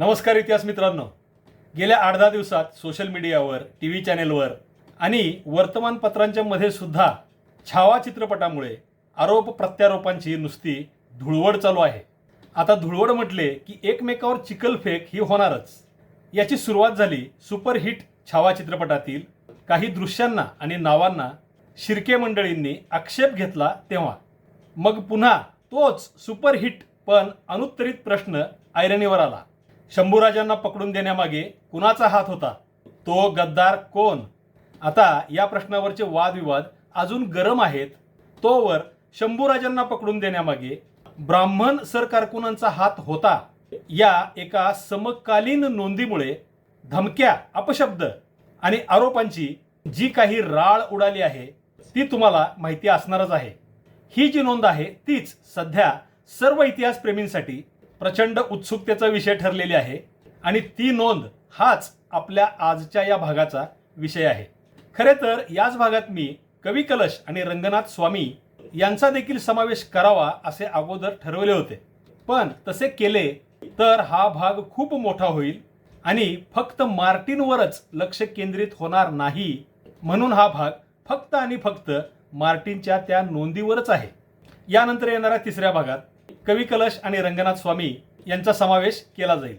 नमस्कार इतिहास मित्रांनो. गेल्या आठ दहा दिवसात सोशल मीडियावर टी व्ही चॅनेलवर आणि वर्तमानपत्रांच्या मध्ये सुद्धा छावा चित्रपटामुळे आरोप प्रत्यारोपांची नुसती धुळवड चालू आहे. आता धुळवड म्हटले की एकमेकावर चिखलफेक ही होणारच. याची सुरुवात झाली सुपरहिट छावा चित्रपटातील काही दृश्यांना आणि नावांना शिर्के मंडळींनी आक्षेप घेतला तेव्हा. मग पुन्हा तोच सुपरहिट पण अनुत्तरित प्रश्न ऐरणीवर आला. शंभूराजांना पकडून देण्यामागे कुणाचा हात होता? तो गद्दार कोण? आता या प्रश्नावरचे वादविवाद अजून गरम आहेत. तोवर शंभूराजांना पकडून देण्यामागे ब्राह्मण सरकारकुनांचा हात होता. या एका समकालीन नोंदीमुळे धमक्या अपशब्द आणि आरोपांची जी काही राळ उडाली आहे ती तुम्हाला माहिती असणारच आहे. ही जी नोंद आहे तीच सध्या सर्व इतिहासप्रेमींसाठी प्रचंड उत्सुकतेचा विषय ठरलेली आहे आणि ती नोंद हाच आपल्या आजच्या या भागाचा विषय आहे. खरे तर याच भागात मी कवी कलश आणि रंगनाथ स्वामी यांचा देखील समावेश करावा असे अगोदर ठरवले होते. पण तसे केले तर हा भाग खूप मोठा होईल आणि फक्त मार्टिनवरच लक्ष केंद्रित होणार नाही म्हणून हा भाग फक्त आणि फक्त मार्टिनच्या त्या नोंदीवरच आहे. यानंतर येणाऱ्या तिसऱ्या भागात कवी कलश आणि रंगनाथ स्वामी यांचा समावेश केला जाईल.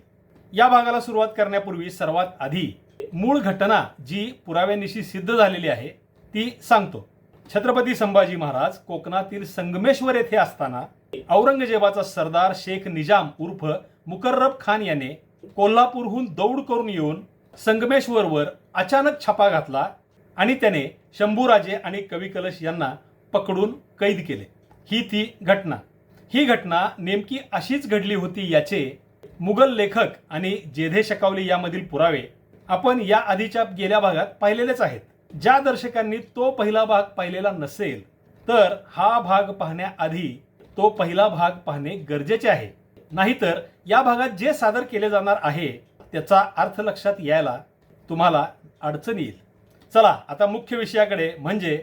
या भागाला सुरुवात करण्यापूर्वी सर्वात आधी मूळ घटना जी पुराव्यानिशी सिद्ध झालेली आहे ती सांगतो. छत्रपती संभाजी महाराज कोकणातील संगमेश्वर येथे असताना औरंगजेबाचा सरदार शेख निजाम उर्फ मुकर्रब खान याने कोल्हापूरहून दौड करून येऊन संगमेश्वरवर अचानक छापा घातला आणि त्याने शंभूराजे आणि कवी कलश यांना पकडून कैद केले. ही ती घटना. ही घटना नेमकी अशीच घडली होती याचे मुघल लेखक आणि जेधे शकावली यामधील पुरावे आपण या आधीच्या गेल्या भागात पाहिलेलेच आहेत. ज्या दर्शकांनी तो पहिला भाग पाहिलेला नसेल तर हा भाग पाहण्याआधी तो पहिला भाग पाहणे गरजेचे आहे. नाहीतर या भागात जे सादर केले जाणार आहे त्याचा अर्थ लक्षात यायला तुम्हाला अडचण येईल. चला आता मुख्य विषयाकडे म्हणजे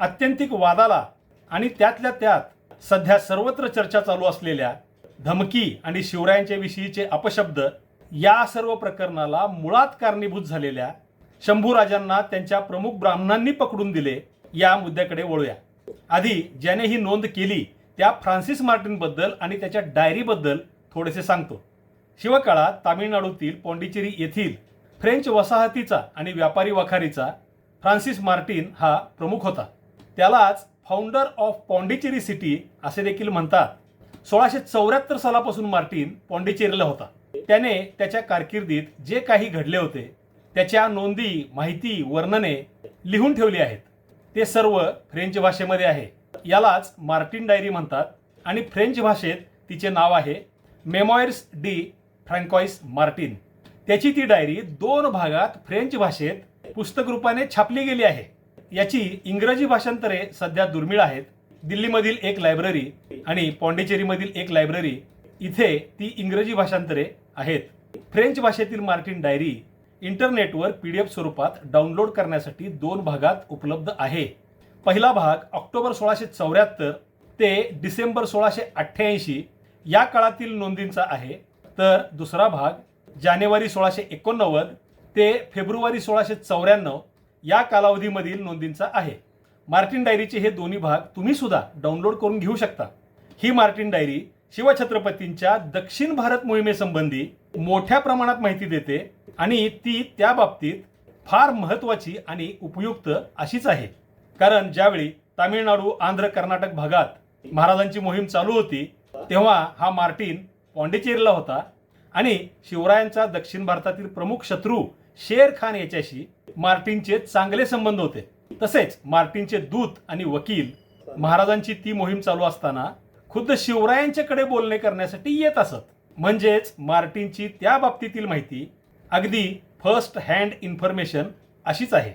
आत्यंतिक वादाला आणि त्यातल्या त्यात सध्या सर्वत्र चर्चा चालू असलेल्या धमकी आणि शिवरायांच्या विषयीचे अपशब्द या सर्व प्रकरणाला मुळात कारणीभूत झालेल्या शंभूराजांना त्यांच्या प्रमुख ब्राह्मणांनी पकडून दिले या मुद्द्याकडे वळूया. आधी ज्याने ही नोंद केली त्या फ्रान्सिस मार्टिनबद्दल आणि त्याच्या डायरीबद्दल थोडेसे सांगतो. शिवकाळात तामिळनाडूतील पॉंडिचेरी येथील फ्रेंच वसाहतीचा आणि व्यापारी वखारीचा फ्रान्सिस मार्टिन हा प्रमुख होता. त्यालाच फाउंडर ऑफ पॉंडिचेरी सिटी असे देखील म्हणतात. सोळाशे चौऱ्याहत्तर सालापासून मार्टिन पॉंडिचेरीला होता. त्याने त्याच्या कारकिर्दीत जे काही घडले होते त्याच्या नोंदी माहिती वर्णने लिहून ठेवली आहेत. ते सर्व फ्रेंच भाषेमध्ये आहे. यालाच मार्टिन डायरी म्हणतात आणि फ्रेंच भाषेत तिचे नाव आहे मेमॉयर्स डी फ्रँकॉइस मार्टिन. त्याची ती डायरी दोन भागात फ्रेंच भाषेत पुस्तक रूपाने छापली गेली आहे. याची इंग्रजी भाषांतरे सध्या दुर्मिळ आहेत. दिल्लीमधील एक लायब्ररी आणि पॉंडिचेरीमधील एक लायब्ररी इथे ती इंग्रजी भाषांतरे आहेत. फ्रेंच भाषेतील मार्टिन डायरी इंटरनेटवर पी डी एफ स्वरूपात डाउनलोड करण्यासाठी दोन भागात उपलब्ध आहे. पहिला भाग ऑक्टोबर सोळाशे चौऱ्याहत्तर ते डिसेंबर सोळाशे अठ्ठ्याऐंशी या काळातील नोंदींचा आहे. तर दुसरा भाग जानेवारी सोळाशे एकोणनव्वद ते फेब्रुवारी सोळाशे चौऱ्याण्णव या कालावधीमधील नोंदींचा आहे. मार्टिन डायरीचे हे दोन्ही भाग तुम्ही सुद्धा डाउनलोड करून घेऊ शकता. ही मार्टिन डायरी शिवछत्रपतींच्या दक्षिण भारत मोहिमेसंबंधी मोठ्या प्रमाणात माहिती देते आणि ती त्या बाबतीत फार महत्वाची आणि उपयुक्त अशीच आहे. कारण ज्यावेळी तामिळनाडू आंध्र कर्नाटक भागात महाराजांची मोहीम चालू होती तेव्हा हा मार्टिन पॉंडिचेरीला होता आणि शिवरायांचा दक्षिण भारतातील प्रमुख शत्रू शेर खान याच्याशी मार्टिनचे चांगले संबंध होते. तसेच मार्टिनचे दूत आणि वकील महाराजांची ती मोहीम चालू असताना खुद्द शिवरायांच्याकडे बोलणे करण्यासाठी येत असत. म्हणजेच मार्टिनची त्या बाबतीतील माहिती अगदी फर्स्ट हँड इन्फॉर्मेशन अशीच आहे.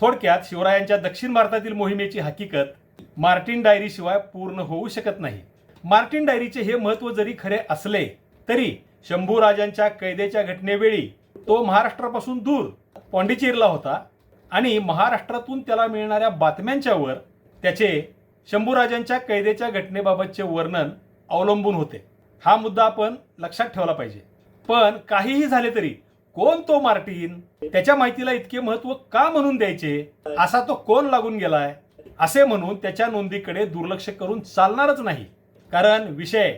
थोडक्यात शिवरायांच्या दक्षिण भारतातील मोहिमेची हकीकत मार्टिन डायरी शिवाय पूर्ण होऊ शकत नाही. मार्टिन डायरीचे हे महत्त्व जरी खरे असले तरी शंभूराजांच्या कैदेच्या घटनेवेळी तो महाराष्ट्रापासून दूर पॉंडिचेरीला होता आणि महाराष्ट्रातून त्याला मिळणाऱ्या बातम्यांच्यावर त्याचे शंभूराजांच्या कैदेच्या घटनेबाबतचे वर्णन अवलंबून होते. हा मुद्दा आपण लक्षात ठेवला पाहिजे. पण काहीही झाले तरी कोण तो मार्टिन? त्याच्या माहितीला इतके महत्त्व का म्हणून द्यायचे? असा तो कोण लागून गेलाय? असे म्हणून त्याच्या नोंदीकडे दुर्लक्ष करून चालणारच नाही. कारण विषय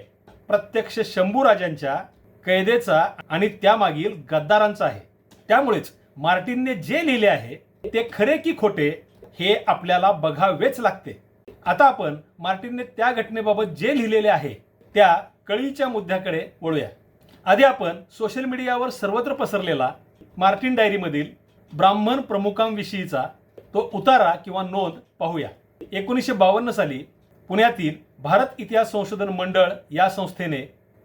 प्रत्यक्ष शंभूराजांच्या कैदेचा आणि त्यामागील गद्दारांचा आहे. त्यामुळेच मार्टिनने जे लिहिले आहे ते खरे की खोटे हे आपल्याला बघावेच लागते. आता आपण मार्टिनने त्या घटनेबाबत जे लिहिलेले आहे त्या कळीच्या मुद्द्याकडे वळूया. आधी आपण सोशल मीडियावर सर्वत्र पसरलेला मार्टिन डायरीमधील ब्राह्मण प्रमुखांविषयीचा तो उतारा किंवा नोंद पाहूया. एकोणीसशे बावन्न साली पुण्यातील भारत इतिहास संशोधन मंडळ या संस्थेने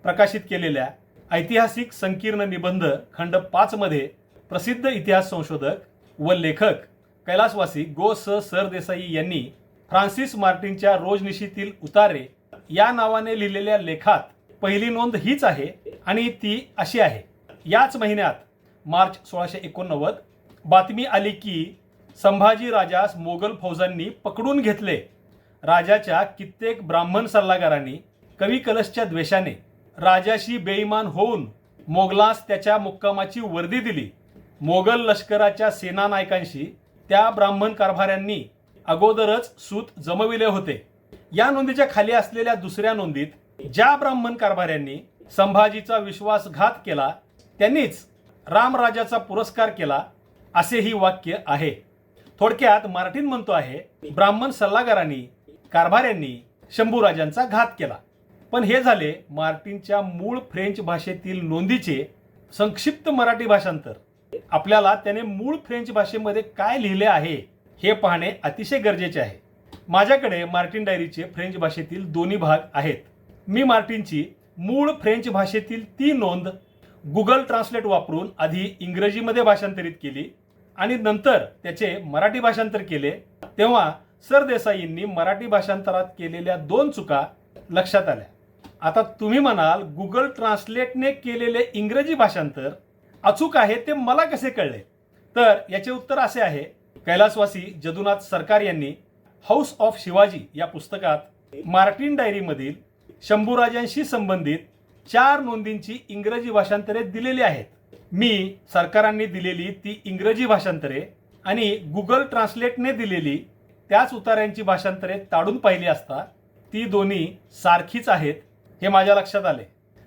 प्रकाशित केलेल्या ऐतिहासिक संकीर्ण निबंध खंड पाचमध्ये प्रसिद्ध इतिहास संशोधक व लेखक कैलासवासी गो स सरदेसाई यांनी फ्रान्सिस मार्टिनच्या रोजनिशीतील उतारे या नावाने लिहिलेल्या लेखात पहिली नोंद हीच आहे आणि ती अशी आहे. याच महिन्यात मार्च सोळाशे एकोणनव्वद बातमी आली की संभाजी राजास मोगल फौजांनी पकडून घेतले. राजाच्या कित्येक ब्राह्मण सल्लागारांनी कवी कलशच्या द्वेषाने राजाशी बेईमान होऊन मोगलास त्याच्या मुक्कामाची वर्दी दिली. मोगल लष्कराच्या सेनानायकांशी त्या ब्राह्मण कारभाऱ्यांनी अगोदरच सूत जमविले होते. या नोंदीच्या खाली असलेल्या दुसऱ्या नोंदीत ज्या ब्राह्मण कारभाऱ्यांनी संभाजीचा विश्वासघात केला त्यांनीच रामराजाचा पुरस्कार केला असे ही वाक्य आहे. थोडक्यात मार्टिन म्हणतो आहे ब्राह्मण सल्लागारांनी कारभाऱ्यांनी शंभूराजांचा घात केला. पण हे झाले मार्टिनच्या मूळ फ्रेंच भाषेतील नोंदीचे संक्षिप्त मराठी भाषांतर. आपल्याला त्याने मूळ फ्रेंच भाषेमध्ये काय लिहिले आहे हे पाहणे अतिशय गरजेचे आहे. माझ्याकडे मार्टिन डायरीचे फ्रेंच भाषेतील दोन्ही भाग आहेत. मी मार्टिनची मूळ फ्रेंच भाषेतील ती नोंद गुगल ट्रान्सलेट वापरून आधी इंग्रजीमध्ये भाषांतरित केली आणि नंतर त्याचे मराठी भाषांतर केले. तेव्हा सरदेसाईंनी मराठी भाषांतरात केलेल्या दोन चुका लक्षात आल्या. आता तुम्ही म्हणाल गुगल ट्रान्सलेटने केलेले इंग्रजी भाषांतर अचूक आहे ते मला कसे कळले? तर याचे उत्तर असे आहे कैलासवासी जदुनाथ सरकार यांनी हाऊस ऑफ शिवाजी या पुस्तकात मार्टिन डायरीमधील शंभूराजांशी संबंधित चार नोंदींची इंग्रजी भाषांतरे दिलेली आहेत. मी सरकारांनी दिलेली ती इंग्रजी भाषांतरे आणि गुगल ट्रान्सलेटने दिलेली त्याच उतार्यांची भाषांतरे ताडून पाहिली असता ती दोन्ही सारखीच आहेत हे माझ्या लक्षात आले.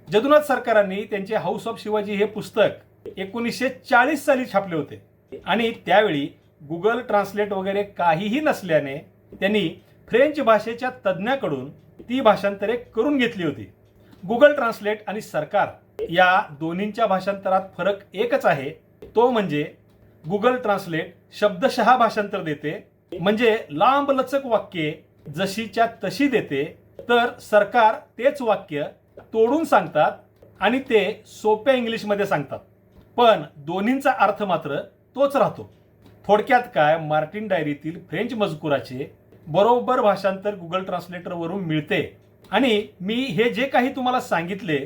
जदुनाथ सरकारांनी त्यांचे हाऊस ऑफ शिवाजी हे पुस्तक एकोणीसशे चाळीस साली छापले होते. आणि त्यावेळी गुगल ट्रान्सलेट वगैरे काहीही नसल्याने त्यांनी फ्रेंच भाषेच्या तज्ज्ञाकडून ती भाषांतरे करून घेतली होती. गुगल ट्रान्सलेट आणि सरकार या दोन्हींच्या भाषांतरात फरक एकच आहे. तो म्हणजे गुगल ट्रान्सलेट शब्दशः भाषांतर देते म्हणजे लांब लचक वाक्ये जशीच्या तशी देते तर सरकार तेच वाक्य तोडून सांगतात आणि ते सोप्या इंग्लिशमध्ये सांगतात. पण दोन्हींचा अर्थ मात्र तोच राहतो. थोडक्यात काय मार्टिन डायरीतील फ्रेंच मजकुराचे बरोबर भाषांतर गुगल ट्रान्सलेटरवरून मिळते. आणि मी हे जे काही तुम्हाला सांगितले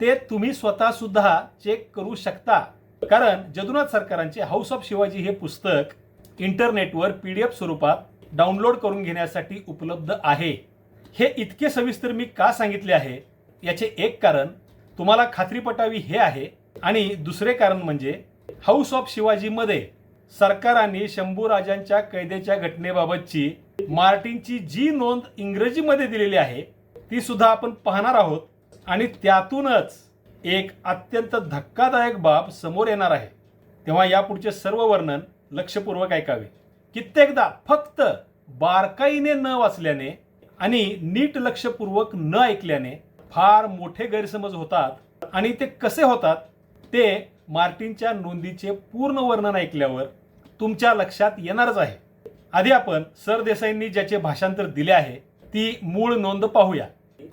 ते तुम्ही स्वतः सुद्धा चेक करू शकता. कारण जदुनाथ सरकारांचे हाऊस ऑफ शिवाजी हे पुस्तक इंटरनेटवर पी डी एफ स्वरूपात डाउनलोड करून घेण्यासाठी उपलब्ध आहे. हे इतके सविस्तर मी का सांगितले आहे? याचे एक कारण तुम्हाला खात्री पटावी हे आहे. आणि दुसरे कारण म्हणजे हाऊस ऑफ शिवाजीमध्ये सरकारांनी शंभूराजांच्या कैदेच्या घटनेबाबतची मार्टिनची जी नोंद इंग्रजीमध्ये दिलेली आहे ती सुद्धा आपण पाहणार आहोत. आणि त्यातूनच एक अत्यंत धक्कादायक बाब समोर येणार आहे. तेव्हा यापुढचे सर्व वर्णन लक्षपूर्वक ऐकावे. कित्येकदा फक्त बारकाईने न वाचल्याने आणि नीट लक्षपूर्वक न ऐकल्याने फार मोठे गैरसमज होतात आणि ते कसे होतात? ते मार्टिनच्या नोंदीचे पूर्ण वर्णन ऐकल्यावर तुमच्या लक्षात येणारच आहे. आधी आपण सरदेसाईंनी ज्याचे भाषांतर दिले आहे ती मूळ नोंद पाहूया.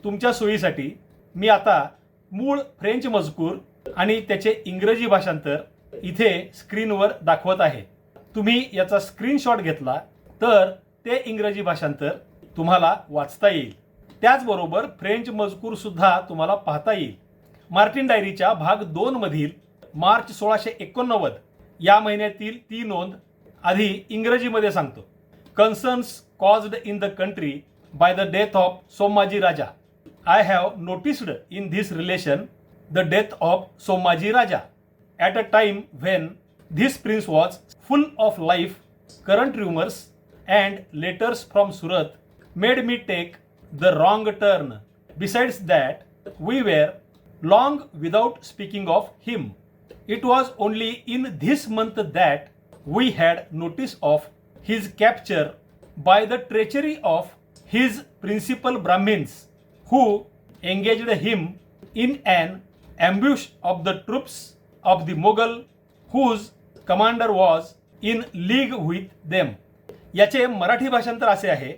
तुमच्या सोयीसाठी मी आता मूळ फ्रेंच मजकूर आणि त्याचे इंग्रजी भाषांतर इथे स्क्रीनवर दाखवत आहे. तुम्ही याचा स्क्रीनशॉट घेतला तर ते इंग्रजी भाषांतर तुम्हाला वाचता येईल. त्याचबरोबर फ्रेंच मजकूर सुद्धा तुम्हाला पाहता येईल. मार्टिन डायरीच्या भाग दोन मधील मार्च सोळाशे एकोणनव्वद या महिन्यातील ती नोंद आधी इंग्रजीमध्ये सांगतो. Concerns caused in the country by the death of Somaji Raja I have noticed in this relation the death of Somaji Raja at a time when this prince was full of life current rumors and letters from Surat made me take the wrong turn besides that we were long without speaking of him It was only in this month that we had notice of his capture by the treachery of his principal Brahmins, who engaged him in an ambush of the troops of the Mughal, whose commander was in league with them. याचे मराठी भाषांतर असे आहे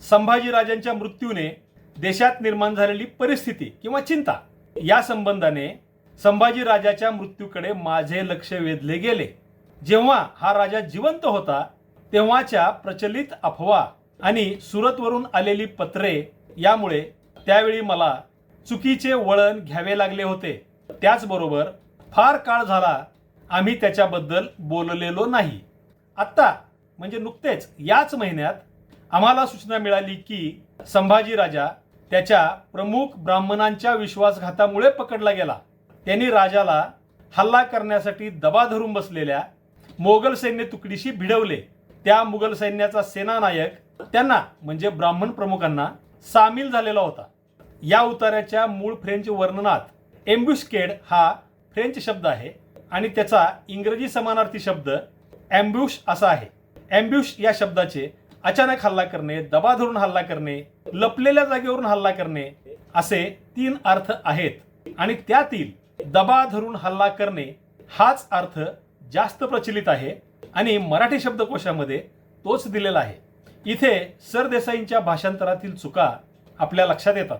संभाजीराजांच्या मृत्यूने देशात निर्माण झालेली परिस्थिती किंवा चिंता या संबंधाने संभाजीराजाच्या मृत्यूकडे माझे लक्ष वेधले गेले. जेव्हा हा राजा जिवंत होता तेव्हाच्या प्रचलित अफवा आणि सुरतवरून आलेली पत्रे यामुळे त्यावेळी मला चुकीचे वळण घ्यावे लागले होते. त्याचबरोबर फार काळ झाला आम्ही त्याच्याबद्दल बोललेलो नाही. आत्ता म्हणजे नुकतेच याच महिन्यात आम्हाला सूचना मिळाली की संभाजीराजा त्याच्या प्रमुख ब्राह्मणांच्या विश्वासघातामुळे पकडला गेला. त्यांनी राजाला हल्ला करण्यासाठी दबा धरून बसलेल्या मोगल सैन्य तुकडीशी भिडवले. त्या मुघल सैन्याचा सेनानायक त्यांना म्हणजे ब्राह्मण प्रमुखांना सामील झालेला होता. या उतार्याच्या मूळ फ्रेंच वर्णनात एम्ब्युस्केड हा फ्रेंच शब्द आहे आणि त्याचा इंग्रजी समानार्थी शब्द अँब्युश असा आहे. अँब्युश या शब्दाचे अचानक हल्ला करणे दबा धरून हल्ला करणे लपलेल्या जागेवरून हल्ला करणे असे तीन अर्थ आहेत. आणि त्यातील दबा धरून हल्ला करणे हाच अर्थ जास्त प्रचलित आहे आणि मराठी शब्दकोशामध्ये तोच दिलेला आहे. इथे सरदेसाईंच्या भाषांतरातील चुका आपल्या लक्षात येतात.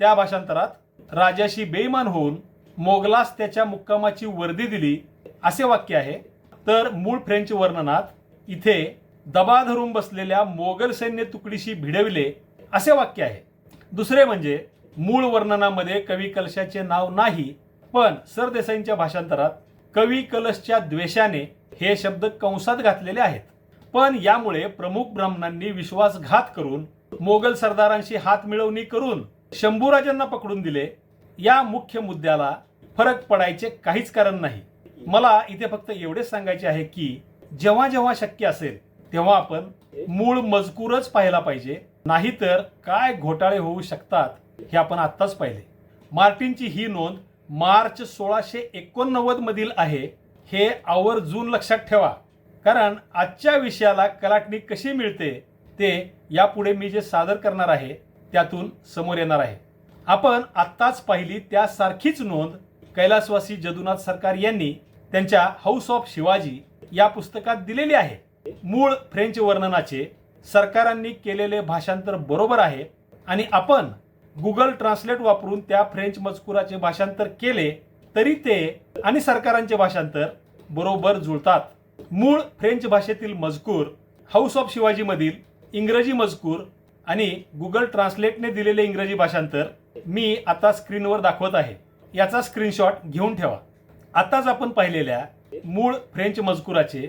त्या भाषांतरात राजाशी बेईमान होऊन मोगलास त्याच्या मुक्कामाची वर्दी दिली असे वाक्य आहे. तर मूळ फ्रेंच वर्णनात इथे दबा धरून बसलेल्या मोगल सैन्य तुकडीशी भिडविले असे वाक्य आहे. दुसरे म्हणजे मूळ वर्णनामध्ये कवी कलशाचे नाव नाही पण सरदेसाईंच्या भाषांतरात कवी कलशच्या द्वेषाने हे शब्द कंसात घातलेले आहेत. पण यामुळे प्रमुख ब्राह्मणांनी विश्वासघात करून मोगल सरदारांशी हात मिळवणी करून शंभूराजांना पकडून दिले. या मुख्य मुद्द्याला फरक पडायचे काहीच कारण नाही. मला इथे फक्त एवढेच सांगायचे आहे की जेव्हा जेव्हा शक्य असेल तेव्हा आपण मूळ मजकूरच पाहायला पाहिजे. नाहीतर काय घोटाळे होऊ शकतात हे आपण आत्ताच पाहिले. मार्टिनची ही नोंद मार्च सोळाशे एकोणनव्वद मधील आहे. हे आवर्जून लक्षात ठेवा. कारण आजच्या विषयाला कलाटणी कशी मिळते ते यापुढे मी जे सादर करणार आहे त्यातून समोर येणार आहे. आपण आत्ताच पाहिली त्यासारखीच नोंद कैलासवासी जदुनाथ सरकार यांनी त्यांच्या हाऊस ऑफ शिवाजी या पुस्तकात दिलेली आहे. मूळ फ्रेंच वर्णनाचे सरकारांनी केलेले भाषांतर बरोबर आहे आणि आपण गुगल ट्रान्सलेट वापरून त्या फ्रेंच मजकुराचे भाषांतर केले तरी ते आणि सरकारांचे भाषांतर बरोबर जुळतात. मूळ फ्रेंच भाषेतील मजकूर हाऊस ऑफ शिवाजीमधील इंग्रजी मजकूर आणि गुगल ट्रान्सलेटने दिलेले इंग्रजी भाषांतर मी आता स्क्रीनवर दाखवत आहे. याचा स्क्रीनशॉट घेऊन ठेवा. आताच आपण पाहिलेल्या मूळ फ्रेंच मजकुराचे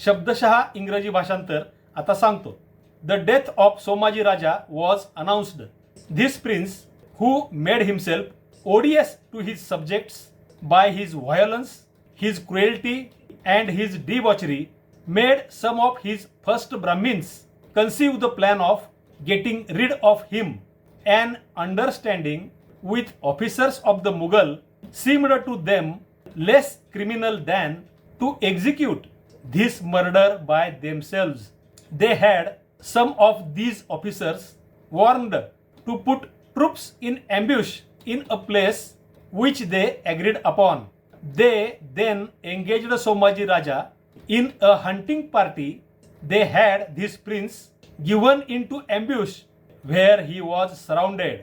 शब्दशहा इंग्रजी भाषांतर आता सांगतो. The death of Somaji Raja was announced this prince who made himself odious to his subjects by his violence his cruelty and his debauchery made some of his first Brahmins conceive the plan of getting rid of him and understanding with officers of the Mughal seemed to them less criminal than to execute this murder by themselves they had some of these officers warned to put troops in ambush in a place which they agreed upon they then engaged Somaji Raja in a hunting party they had this prince given into ambush where he was surrounded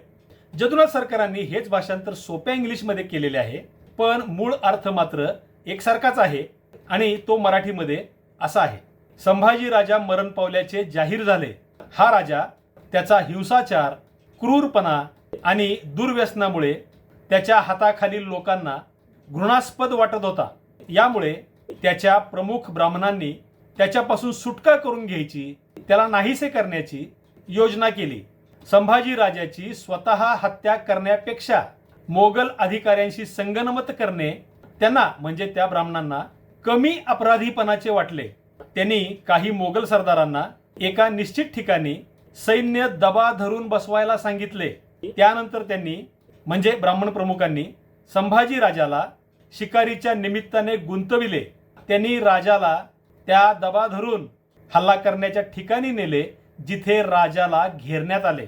Jadunath सरकारांनी हेच भाषांतर सोप्या इंग्लिशमध्ये केलेले आहे पण मूळ अर्थ मात्र एकसारखाच आहे आणि तो मराठीमध्ये असा आहे. संभाजी राजा मरण पावल्याचे जाहीर झाले. हा राजा त्याचा हिंसाचार क्रूरपणा आणि दुर्व्यसनामुळे त्याच्या हाताखालील लोकांना घृणास्पद वाटत होता. यामुळे त्याच्या प्रमुख ब्राह्मणांनी त्याच्यापासून सुटका करून घ्यायची त्याला नाहीसे करण्याची योजना केली. संभाजी राजाची स्वतः हत्या करण्यापेक्षा मोगल अधिकाऱ्यांशी संगनमत करणे त्यांना म्हणजे त्या ब्राह्मणांना कमी अपराधीपणाचे वाटले. त्यांनी काही मोगल सरदारांना एका निश्चित ठिकाणी सैन्य दबा धरून बसवायला सांगितले. त्यानंतर त्यांनी म्हणजे ब्राह्मण प्रमुखांनी संभाजी राजाला शिकारीच्या निमित्ताने गुंतविले. त्यांनी राजाला त्या दबा धरून हल्ला करण्याच्या ठिकाणी नेले जिथे राजाला घेरण्यात आले.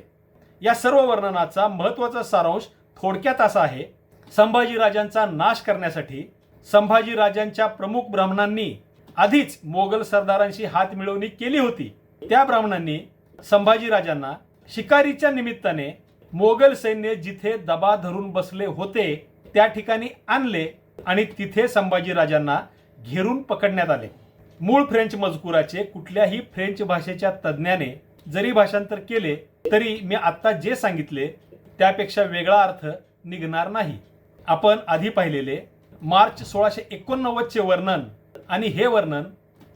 या सर्व वर्णनाचा महत्त्वाचा सारांश थोडक्यात असा आहे संभाजी राजांचा नाश करण्यासाठी संभाजी राजांच्या प्रमुख ब्राह्मणांनी आधीच मोगल सरदारांशी हात मिळवणी केली होती. त्या ब्राह्मणांनी संभाजी राजांना शिकारीच्या निमित्ताने मोगल सैन्य जिथे दबा धरून बसले होते त्या ठिकाणी आणले आणि तिथे संभाजी राजांना घेरून पकडण्यात आले. मूळ फ्रेंच मजकुराचे कुठल्याही फ्रेंच भाषेच्या तज्ज्ञाने जरी भाषांतर केले तरी मी आत्ता जे सांगितले त्यापेक्षा वेगळा अर्थ निघणार नाही. आपण आधी पाहिलेले मार्च सोळाशे एकोणनव्वदचे वर्णन आणि हे वर्णन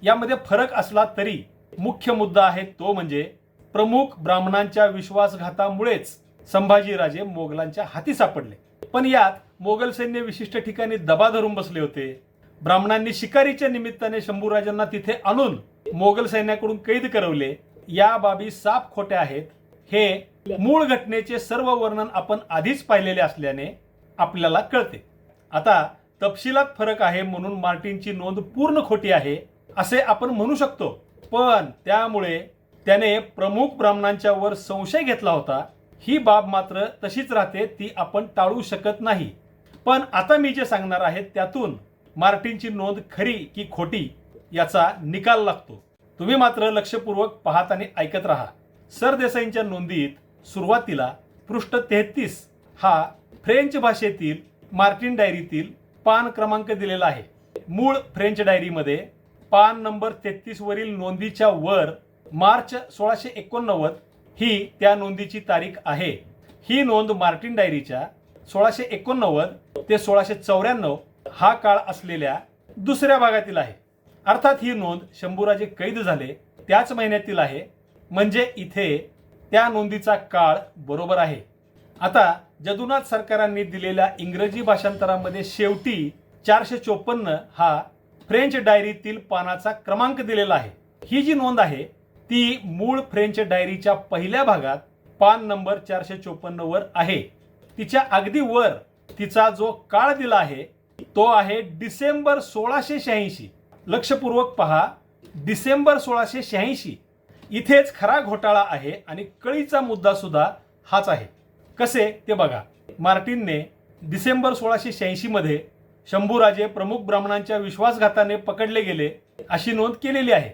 यामध्ये फरक असला तरी मुख्य मुद्दा आहे तो म्हणजे प्रमुख ब्राह्मणांच्या विश्वासघातामुळेच संभाजीराजे मोगलांच्या हाती सापडले. पण यात मोगल सैन्य विशिष्ट ठिकाणी दबा धरून बसले होते. ब्राह्मणांनी शिकारीच्या निमित्ताने शंभूराजांना तिथे आणून मोगल सैन्याकडून कैद करवले. या बाबी साफ खोट्या आहेत. हे मूळ घटनेचे सर्व वर्णन आपण आधीच पाहिलेले असल्याने आपल्याला कळते. आता तपशिलात फरक आहे म्हणून मार्टिनची नोंद पूर्ण खोटी आहे असे आपण म्हणू शकतो. पण त्यामुळे त्याने प्रमुख ब्राह्मणांच्या वर संशय घेतला होता. ही बाब मात्र तशीच राहते ती आपण टाळू शकत नाही. पण आता मी जे सांगणार आहे त्यातून मार्टिनची नोंद खरी की खोटी याचा निकाल लागतो. तुम्ही मात्र लक्षपूर्वक पाहत आणि ऐकत राहा. सरदेसाईंच्या नोंदीत सुरुवातीला पृष्ठ तेहतीस हा फ्रेंच भाषेतील मार्टिन डायरीतील पान क्रमांक दिलेला आहे. मूळ फ्रेंच डायरीमध्ये पान नंबर तेहतीस वरील नोंदीच्या वर मार्च सोळाशे एकोणनव्वद ही त्या नोंदीची तारीख आहे. ही नोंद मार्टिन डायरीच्या सोळाशे एकोणनव्वद ते सोळाशे चौऱ्याण्णव हा काळ असलेल्या दुसऱ्या भागातील आहे. अर्थात ही नोंद शंभूराजे कैद झाले त्याच महिन्यातील आहे. म्हणजे इथे त्या नोंदीचा काळ बरोबर आहे. आता जदुनाथ सरकारांनी दिलेल्या इंग्रजी भाषांतरामध्ये शेवटी चारशे चोपन्न हा फ्रेंच डायरीतील पानाचा क्रमांक दिलेला आहे. ही जी नोंद आहे ती मूळ फ्रेंच डायरीच्या पहिल्या भागात पान नंबर चारशे चोपन्न वर आहे. तिच्या अगदी वर तिचा जो काळ दिला आहे तो आहे डिसेंबर सोळाशे शहाऐंशी. लक्षपूर्वक पहा डिसेंबर सोळाशे शहाऐंशी. इथेच खरा घोटाळा आहे आणि कळीचा मुद्दा सुद्धा हाच आहे. कसे? ते बघा. मार्टिनने डिसेंबर सोळाशे शहाऐंशीमध्ये शंभूराजे प्रमुख ब्राह्मणांच्या विश्वासघाताने पकडले गेले अशी नोंद केलेली आहे.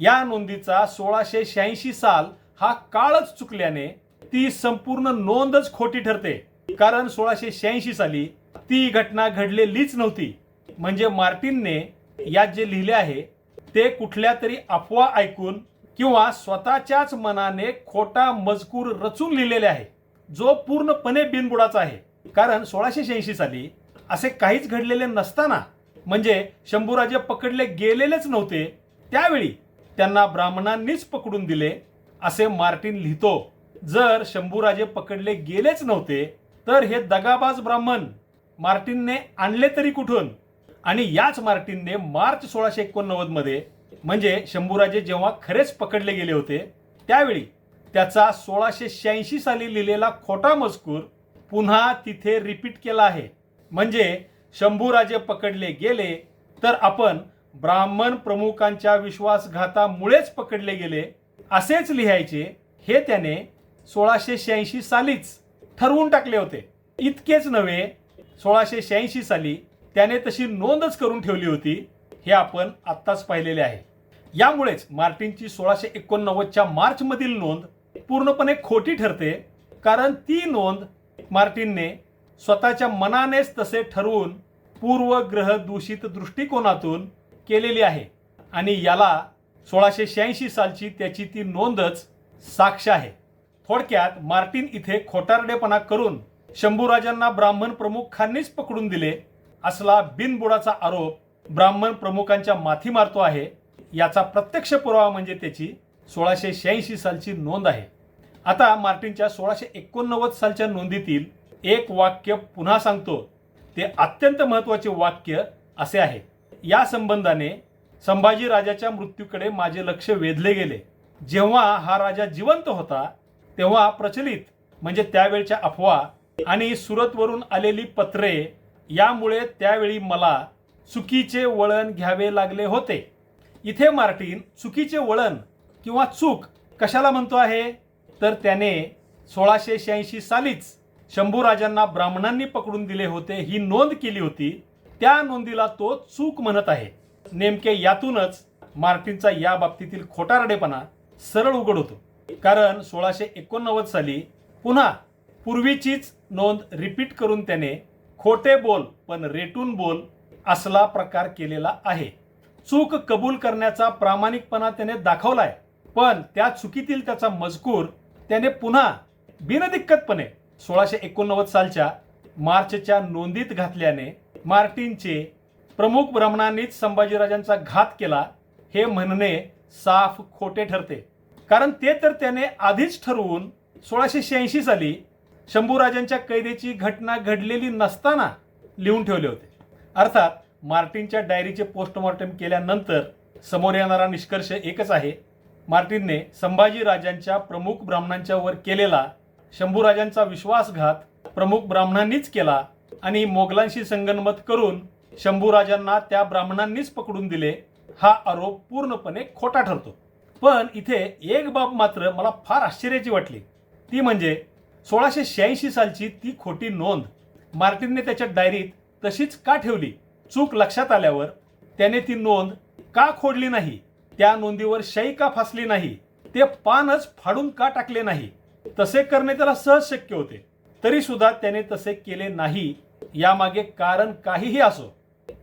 या नोंदीचा सोळाशे शहाऐंशी साल हा काळच चुकल्याने ती संपूर्ण नोंदच खोटी ठरते. कारण सोळाशे शहाऐंशी साली ती घटना घडलेलीच नव्हती. म्हणजे मार्टिनने यात जे लिहिले आहे ते कुठल्या तरी अफवा ऐकून किंवा स्वतःच्याच मनाने खोटा मजकूर रचून लिहिलेले आहे. जो पूर्णपणे बिनबुडाचा आहे. कारण सोळाशे शहाऐंशी साली असे काहीच घडलेले नसताना म्हणजे शंभूराजे पकडले गेलेलेच नव्हते त्यावेळी त्यांना ब्राह्मणांनीच पकडून दिले असे मार्टिन लिहितो. जर शंभूराजे पकडले गेलेच नव्हते तर हे दगाबाज ब्राह्मण मार्टिनने आणले तरी कुठून? आणि याच मार्टिनने मार्च सोळाशे एकोणनव्वदमध्ये म्हणजे शंभूराजे जेव्हा खरेच पकडले गेले होते त्यावेळी त्याचा सोळाशे शहाऐंशी साली लिहिलेला खोटा मजकूर पुन्हा तिथे रिपीट केला आहे. म्हणजे शंभूराजे पकडले गेले तर आपण ब्राह्मण प्रमुखांच्या विश्वासघातामुळेच पकडले गेले असेच लिहायचे हे त्याने सोळाशे शहाऐंशी सालीच ठरवून टाकले होते. इतकेच नव्हे सोळाशे शहाऐंशी साली त्याने तशी नोंदच करून ठेवली होती हे आपण आत्ताच पाहिलेले आहे. यामुळेच मार्टिनची सोळाशे एकोणनव्वदच्या मार्चमधील नोंद पूर्णपणे खोटी ठरते कारण ती नोंद मार्टिनने स्वतःच्या मनानेच तसे ठरवून पूर्वग्रह दूषित दृष्टिकोनातून केलेली आहे आणि याला सोळाशे शहाऐंशी सालची त्याची ती नोंदच साक्ष आहे. थोडक्यात मार्टिन इथे खोटारडेपणा करून शंभूराजांना ब्राह्मण प्रमुखांनीच पकडून दिले असला बिनबुडाचा आरोप ब्राह्मण प्रमुखांच्या माथी मारतो आहे याचा प्रत्यक्ष पुरावा म्हणजे त्याची सोळाशे शहाऐंशी सालची नोंद आहे. आता मार्टिनच्या सोळाशे एकोणनव्वद सालच्या नोंदीतील एक वाक्य पुन्हा सांगतो. ते अत्यंत महत्त्वाचे वाक्य असे आहे. या संबंधाने संभाजी राजाच्या मृत्यूकडे माझे लक्ष वेधले गेले. जेव्हा हा राजा जिवंत होता तेव्हा प्रचलित म्हणजे त्यावेळच्या अफवा आणि सुरतवरून आलेली पत्रे यामुळे त्यावेळी मला चुकीचे वळण घ्यावे लागले होते. इथे मार्टिन चुकीचे वळण किंवा चूक कशाला म्हणतो आहे? तर त्याने सोळाशे शहाऐंशी सालीच शंभूराजांना ब्राह्मणांनी पकडून दिले होते ही नोंद केली होती. त्या नोंदीला तो चूक म्हणत आहे. नेमके यातूनच मार्टिनचा या बाबतीतील खोटारडेपणा सरळ उघड होतो. कारण सोळाशे एकोणनव्वद साली पुन्हा पूर्वीचीच नोंद रिपीट करून त्याने खोटे बोल पण रेटून बोल असला प्रकार केलेला आहे. चूक कबूल करण्याचा प्रामाणिकपणा त्याने दाखवलाय. पण त्या चुकीतील त्याचा मजकूर त्याने पुन्हा बिनदिक्कतपणे सोळाशे एकोणनव्वद सालच्या मार्चच्या नोंदीत घातल्याने मार्टिनचे प्रमुख ब्राह्मणांनीच संभाजीराजांचा घात केला हे म्हणणे साफ खोटे ठरते. कारण ते तर त्याने आधीच ठरवून सोळाशे शहाऐंशी साली शंभूराजांच्या कैदेची घटना घडलेली नसताना लिहून ठेवले होते. अर्थात मार्टिनच्या डायरीचे पोस्टमॉर्टम केल्यानंतर समोर येणारा निष्कर्ष एकच आहे. मार्टिनने संभाजी राजांच्या प्रमुख ब्राह्मणांच्या वर केलेला शंभूराजांचा विश्वासघात प्रमुख ब्राह्मणांनीच केला आणि मोगलांशी संगनमत करून शंभूराजांना त्या ब्राह्मणांनीच पकडून दिले हा आरोप पूर्णपणे खोटा ठरतो. पण इथे एक बाब मात्र मला फार आश्चर्याची वाटली. ती म्हणजे सोळाशे शहाऐंशी सालची ती खोटी नोंद. मार्टिनने त्याच्या डायरीत तशीच का ठेवली? चूक लक्षात आल्यावर त्याने ती नोंद का खोडली नाही? त्या नोंदीवर शाई का फासली नाही ते पानच फाडून का टाकले नाही? तसे करणे त्याला सहज शक्य होते. तरी सुद्धा त्याने तसे केले नाही यामागे कारण काहीही असो.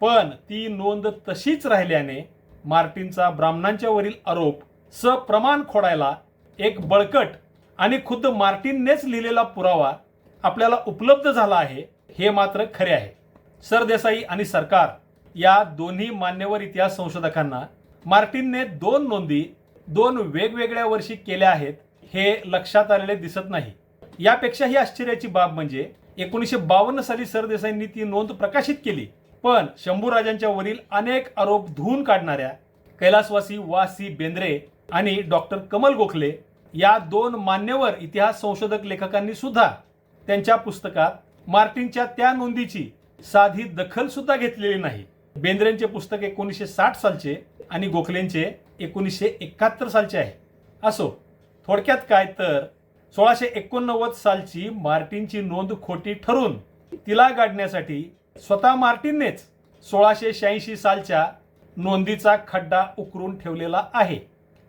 पण ती नोंद तशीच राहिल्याने मार्टिनचा ब्राह्मणांच्या वरील आरोप सप्रमाण खोडायला एक बळकट आणि खुद्द मार्टिननेच लिहिलेला पुरावा आपल्याला उपलब्ध झाला आहे हे मात्र खरे आहे. सरदेसाई आणि सरकार या दोन्ही मान्यवर इतिहास संशोधकांना मार्टिनने दोन नोंदी दोन वेगवेगळ्या वर्षी केल्या आहेत हे लक्षात आलेले दिसत नाही. यापेक्षाही आश्चर्याची बाब म्हणजे एकोणीसशे बावन्न साली सरदेसाईंनी ती नोंद प्रकाशित केली. पण शंभूराजांच्या वरील अनेक आरोप धुवून काढणाऱ्या कैलासवासी वा सी बेंद्रे आणि डॉक्टर कमल गोखले या दोन मान्यवर इतिहास संशोधक लेखकांनी सुद्धा त्यांच्या पुस्तकात मार्टिनच्या त्या नोंदीची साधी दखल सुद्धा घेतलेली नाही. बेंद्रेंचे पुस्तक एकोणीसशे साठ सालचे आणि गोखलेंचे एकोणीसशे एकाहत्तर सालचे आहे. असो थोडक्यात काय तर सोळाशे एकोणनव्वद सालची मार्टिनची नोंद खोटी ठरून तिला गाडण्यासाठी स्वतः मार्टिननेच सोळाशे शहाऐंशी सालच्या नोंदीचा खड्डा उकरून ठेवलेला आहे.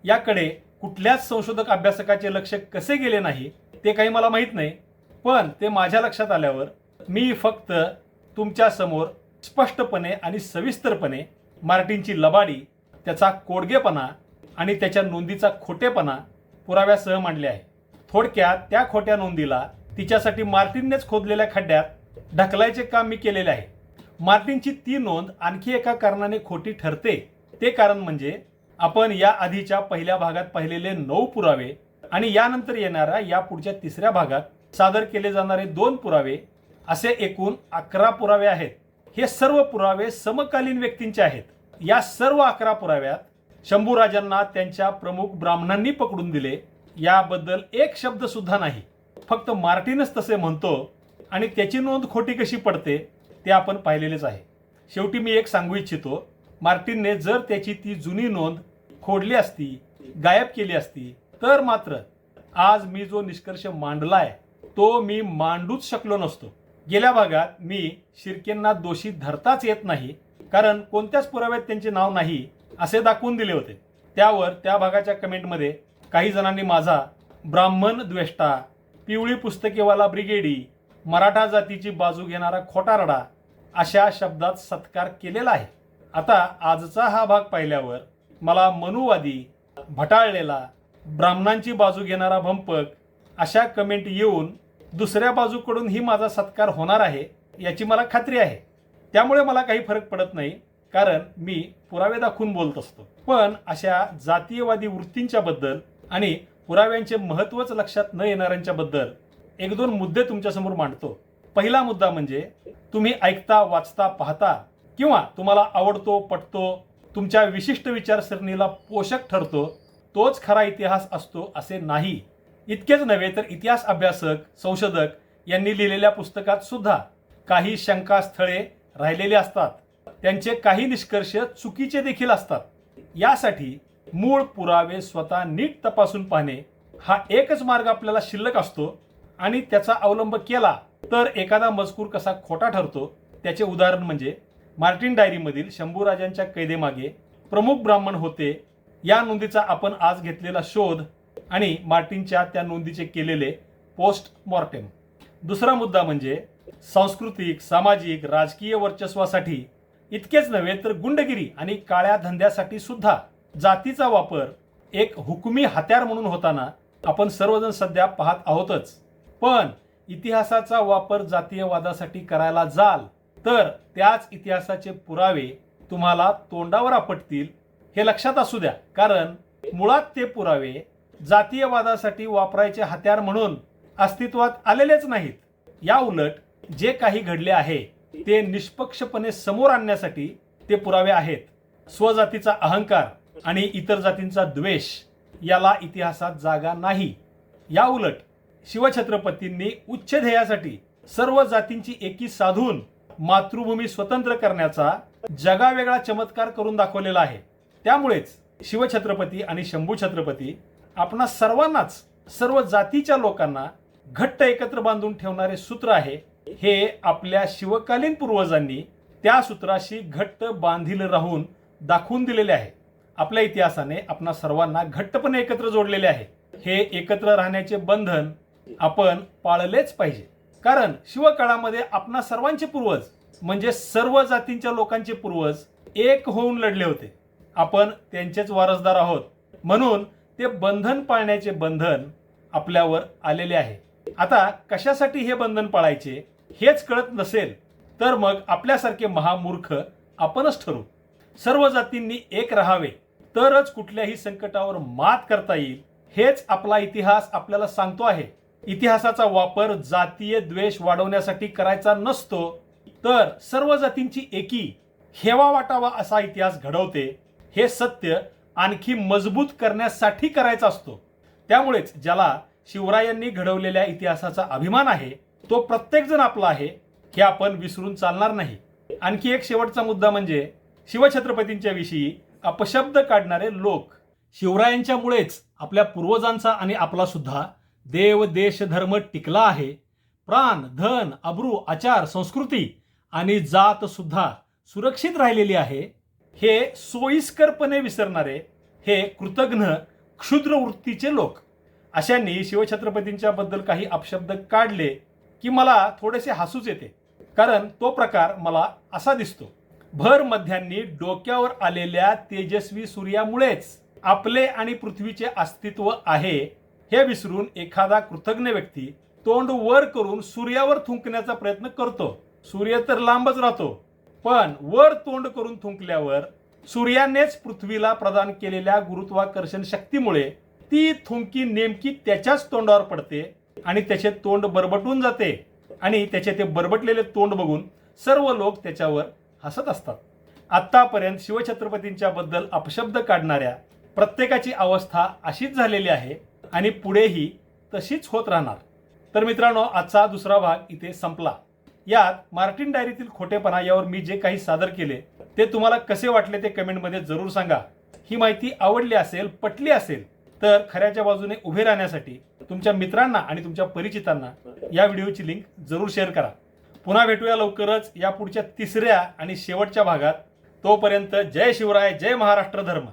याकडे कुठल्याच संशोधक अभ्यासकाचे लक्ष कसे गेले नाही ते काही मला माहीत नाही. पण ते माझ्या लक्षात आल्यावर मी फक्त तुमच्यासमोर स्पष्टपणे आणि सविस्तरपणे मार्टिनची लबाडी त्याचा कोडगेपणा आणि त्याच्या नोंदीचा खोटेपणा पुराव्यासह मांडले आहे. थोडक्यात त्या खोट्या नोंदीला तिच्यासाठी मार्टिननेच खोदलेल्या खड्ड्यात ढकलायचे काम मी केलेले आहे. मार्टिनची ती नोंद आणखी एका कारणाने खोटी ठरते. ते कारण म्हणजे आपण या आधीच्या पहिल्या भागात पाहिलेले नऊ पुरावे आणि यानंतर येणाऱ्या या पुढच्या तिसऱ्या भागात सादर केले जाणारे दोन पुरावे असे एकूण अकरा पुरावे आहेत. हे सर्व पुरावे समकालीन व्यक्तींचे आहेत. या सर्व अकरा पुराव्यात शंभूराजांना त्यांच्या प्रमुख ब्राह्मणांनी पकडून दिले. याबद्दल एक शब्द सुद्धा नाही. फक्त मार्टिनच तसे म्हणतो आणि त्याची नोंद खोटी कशी पडते ते आपण पाहिलेलेच आहे. शेवटी मी एक सांगू इच्छितो. मार्टिनने जर त्याची ती जुनी नोंद खोडली असती गायब केली असती तर मात्र आज मी जो निष्कर्ष मांडलाय तो मी मांडूच शकलो नसतो. गेल्या भागात मी शिर्केंना दोषी धरताच येत नाही कारण कोणत्याच पुराव्यात त्यांचे नाव नाही असे दाखवून दिले होते. त्यावर त्या भागाच्या कमेंटमध्ये काही जणांनी माझा ब्राह्मण द्वेष्टा पिवळी पुस्तकेवाला ब्रिगेडी मराठा जातीची बाजू घेणारा खोटारडा अशा शब्दात सत्कार केलेला आहे. आता आजचा हा भाग पाहिल्यावर मला मनुवादी भटाळलेला ब्राह्मणांची बाजू घेणारा भंपक अशा कमेंट येऊन दुसऱ्या बाजूकडून ही माझा सत्कार होणार आहे याची मला खात्री आहे. त्यामुळे मला काही फरक पडत नाही कारण मी पुरावे दाखवून बोलत असतो. पण अशा जातीयवादी वृत्तींच्या बद्दल आणि पुराव्यांचे महत्त्वच लक्षात न येणाऱ्यांच्या बद्दल एक दोन मुद्दे तुमच्यासमोर मांडतो. पहिला मुद्दा म्हणजे तुम्ही ऐकता वाचता पाहता किंवा तुम्हाला आवडतो पटतो तुमच्या विशिष्ट विचारसरणीला पोषक ठरतो तोच खरा इतिहास असतो असे नाही. इतकेच नव्हे तर इतिहास अभ्यासक संशोधक यांनी लिहिलेल्या पुस्तकात सुद्धा काही शंकास्थळे राहिलेली असतात. त्यांचे काही निष्कर्ष चुकीचे देखील असतात. यासाठी मूळ पुरावे स्वतः नीट तपासून पाहणे हा एकच मार्ग आपल्याला शिल्लक असतो आणि त्याचा अवलंब केला तर एखादा मजकूर कसा खोटा ठरतो त्याचे उदाहरण म्हणजे मार्टिन डायरीमधील शंभूराजांच्या कैदेमागे प्रमुख ब्राह्मण होते या नोंदीचा आपण आज घेतलेला शोध आणि मार्टिनच्या त्या नोंदीचे केलेले पोस्ट मॉर्टेम दुसरा मुद्दा म्हणजे सांस्कृतिक सामाजिक राजकीय वर्चस्वासाठी इतकेच नव्हे तर गुंडगिरी आणि काळ्या धंद्यासाठी सुद्धा जातीचा वापर एक हुकुमी हत्यार म्हणून होताना आपण सर्वजण सध्या पाहत आहोतच. पण इतिहासाचा वापर जातीयवादासाठी करायला जाल तर त्याच इतिहासाचे पुरावे तुम्हाला तोंडावर आपटतील हे लक्षात असू द्या. कारण मुळात ते पुरावे जातीयवादासाठी वापरायचे हत्यार म्हणून अस्तित्वात आलेलेच नाहीत. या उलट जे काही घडले आहे ते निष्पक्षपणे समोर आणण्यासाठी ते पुरावे आहेत. स्वजातीचा अहंकार आणि इतर जातींचा द्वेष याला इतिहासात जागा नाही. या उलट शिवछत्रपतींनी उच्च ध्येयासाठी सर्व जातींची एकी साधून मातृभूमी स्वतंत्र करण्याचा जगावेगळा चमत्कार करून दाखवलेला आहे. त्यामुळेच शिवछत्रपती आणि शंभू छत्रपती आपणा सर्वांनाच सर्व जातीच्या लोकांना घट्ट एकत्र बांधून ठेवणारे सूत्र आहे. हे आपल्या शिवकालीन पूर्वजांनी त्या सूत्राशी घट्ट बांधील राहून दाखवून दिलेले आहे. आपल्या इतिहासाने आपणा सर्वांना घट्टपणे एकत्र जोडलेले आहे. हे एकत्र राहण्याचे बंधन आपण पाळलेच पाहिजे. कारण शिवकाळामध्ये आपणा सर्वांचे पूर्वज म्हणजे सर्व जातींच्या लोकांचे पूर्वज एक होऊन लढले होते. आपण त्यांचेच वारसदार आहोत. म्हणून ते बंधन पाळण्याचे बंधन आपल्यावर आलेले आहे. आता कशासाठी हे बंधन पाळायचे हेच कळत नसेल तर मग आपल्यासारखे महामूर्ख आपणच ठरू. सर्व जातींनी एक राहावे तरच कुठल्याही संकटावर मात करता येईल हेच आपला इतिहास आपल्याला सांगतो आहे. इतिहासाचा वापर जातीय द्वेष वाढवण्यासाठी करायचा नसतो तर सर्व जातींची एकी हेवा वाटावा असा इतिहास घडवते हे सत्य आणखी मजबूत करण्यासाठी करायचा असतो. त्यामुळेच ज्याला शिवरायांनी घडवलेल्या इतिहासाचा अभिमान आहे तो प्रत्येकजण आपला आहे हे आपण विसरून चालणार नाही. आणखी एक शेवटचा मुद्दा म्हणजे शिवछत्रपतींच्या विषयी अपशब्द काढणारे लोक. शिवरायांच्यामुळेच आपल्या पूर्वजांचा आणि आपला सुद्धा देव देश धर्म टिकला आहे. प्राण धन अब्रू आचार संस्कृती आणि जात सुद्धा सुरक्षित राहिलेली आहे. हे सोयीस्करपणे विसरणारे हे कृतघ्न क्षुद्र वृत्तीचे लोक. अशांनी शिवछत्रपतींच्या बद्दल काही अपशब्द काढले की मला थोडेसे हसूच येते. कारण तो प्रकार मला असा दिसतो. भर मध्यांनी डोक्यावर आलेल्या तेजस्वी सूर्यामुळेच आपले आणि पृथ्वीचे अस्तित्व आहे हे विसरून एखादा कृतज्ञ व्यक्ती तोंड वर करून सूर्यावर थुंकण्याचा प्रयत्न करतो. सूर्य तर लांबच राहतो. पण वर तोंड करून थुंकल्यावर सूर्यानेच पृथ्वीला प्रदान केलेल्या गुरुत्वाकर्षण शक्तीमुळे ती थुंकी नेमकी त्याच्याच तोंडावर पडते आणि त्याचे तोंड बरबटून जाते. आणि त्याचे ते बरबटलेले तोंड बघून सर्व लोक त्याच्यावर हसत असतात. आत्तापर्यंत शिवछत्रपतींच्या बद्दल अपशब्द काढणाऱ्या प्रत्येकाची अवस्था अशीच झालेली आहे आणि पुढेही तशीच होत राहणार. तर मित्रांनो आजचा दुसरा भाग इथे संपला. यात मार्टिन डायरीतील खोटेपणा यावर मी जे काही सादर केले ते तुम्हाला कसे वाटले ते कमेंटमध्ये जरूर सांगा. ही माहिती आवडली असेल पटली असेल तर खऱ्याच्या बाजूने उभे राहण्यासाठी तुमच्या मित्रांना आणि तुमच्या परिचितांना या व्हिडिओची लिंक जरूर शेअर करा. पुन्हा भेटूया लवकरच या पुढच्या तिसऱ्या आणि शेवटच्या भागात. तोपर्यंत जय शिवराय जय महाराष्ट्र धर्म.